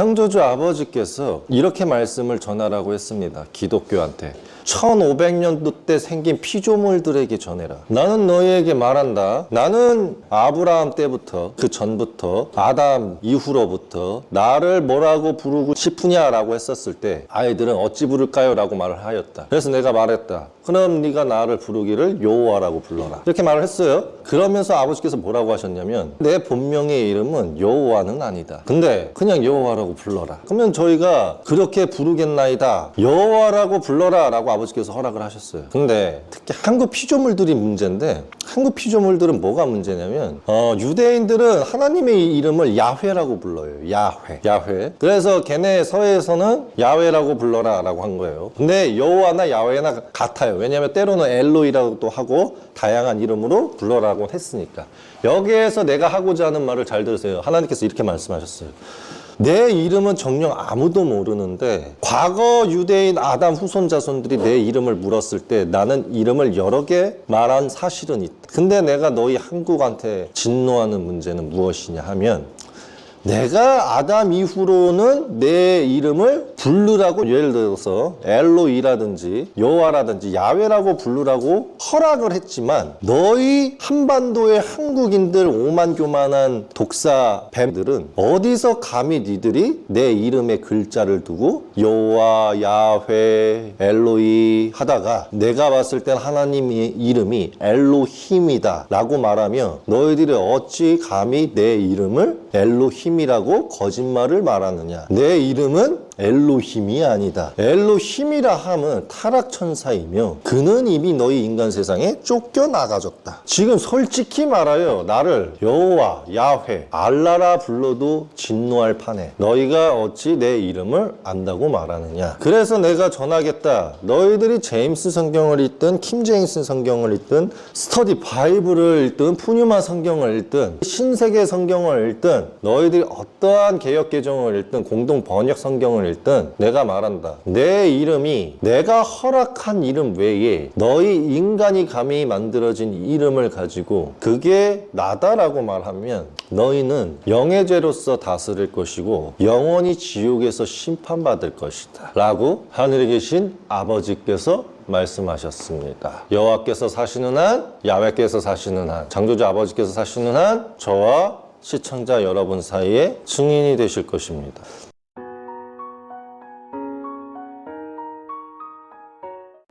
창조주 아버지께서 이렇게 말씀을 전하라고 했습니다. 기독교한테. 1500년도 때 생긴 피조물들에게 전해라. 나는 너희에게 말한다. 나는 아브라함 때부터 그 전부터 아담 이후로부터 나를 뭐라고 부르고 싶으냐라고 했었을 때 아이들은 어찌 부를까요? 라고 말을 하였다. 그래서 내가 말했다. 그럼 네가 나를 부르기를 여호와라고 불러라. 이렇게 말을 했어요. 그러면서 아버지께서 뭐라고 하셨냐면 내 본명의 이름은 여호와는 아니다. 근데 그냥 여호와라고 불러라. 그러면 저희가 그렇게 부르겠나이다. 여호와라고 불러라라고 아버지께서 허락을 하셨어요. 근데 특히 한국 피조물들이 문제인데 한국 피조물들은 뭐가 문제냐면 어, 유대인들은 하나님의 이름을 야훼라고 불러요. 야훼. 야훼. 그래서 걔네 서해에서는 야훼라고 불러라라고 한 거예요. 근데 여호와나 야훼나 같아요. 왜냐하면 때로는 엘로이라고도 하고 다양한 이름으로 불러라고 했으니까. 여기에서 내가 하고자 하는 말을 잘 들으세요. 하나님께서 이렇게 말씀하셨어요. 내 이름은 정녕 아무도 모르는데 과거 유대인 아담 후손 자손들이 내 이름을 물었을 때 나는 이름을 여러 개 말한 사실은 있다. 근데 내가 너희 한국한테 진노하는 문제는 무엇이냐 하면 내가 아담 이후로는 내 이름을 부르라고 예를 들어서 엘로이라든지 여호와라든지 야훼라고 부르라고 허락을 했지만 너희 한반도의 한국인들 오만교만한 독사 뱀들은 어디서 감히 니들이 내 이름에 글자를 두고 여호와 야훼 엘로이 하다가 내가 봤을 땐 하나님의 이름이 엘로힘이다 라고 말하며 너희들이 어찌 감히 내 이름을 엘로힘 이라고 거짓말을 말하느냐. 내 이름은 엘로힘이 아니다. 엘로힘이라 함은 타락 천사이며 그는 이미 너희 인간 세상에 쫓겨 나가졌다. 지금 솔직히 말하여 나를 여호와, 야훼, 알라라 불러도 진노할 판에 너희가 어찌 내 이름을 안다고 말하느냐. 그래서 내가 전하겠다. 너희들이 제임스 성경을 읽든 킴 제임스 성경을 읽든 스터디 바이블을 읽든 푸뉴마 성경을 읽든 신세계 성경을 읽든 너희들이 어떠한 개혁 개정을 읽든 공동 번역 성경을 읽든 내가 말한다. 내 이름이 내가 허락한 이름 외에 너희 인간이 감히 만들어진 이름을 가지고 그게 나다라고 말하면 너희는 영예죄로서 다스릴 것이고 영원히 지옥에서 심판받을 것이다. 라고 하늘에 계신 아버지께서 말씀하셨습니다. 여호와께서 사시는 한, 야훼께서 사시는 한, 창조주 아버지께서 사시는 한 저와 시청자 여러분 사이에 증인이 되실 것입니다.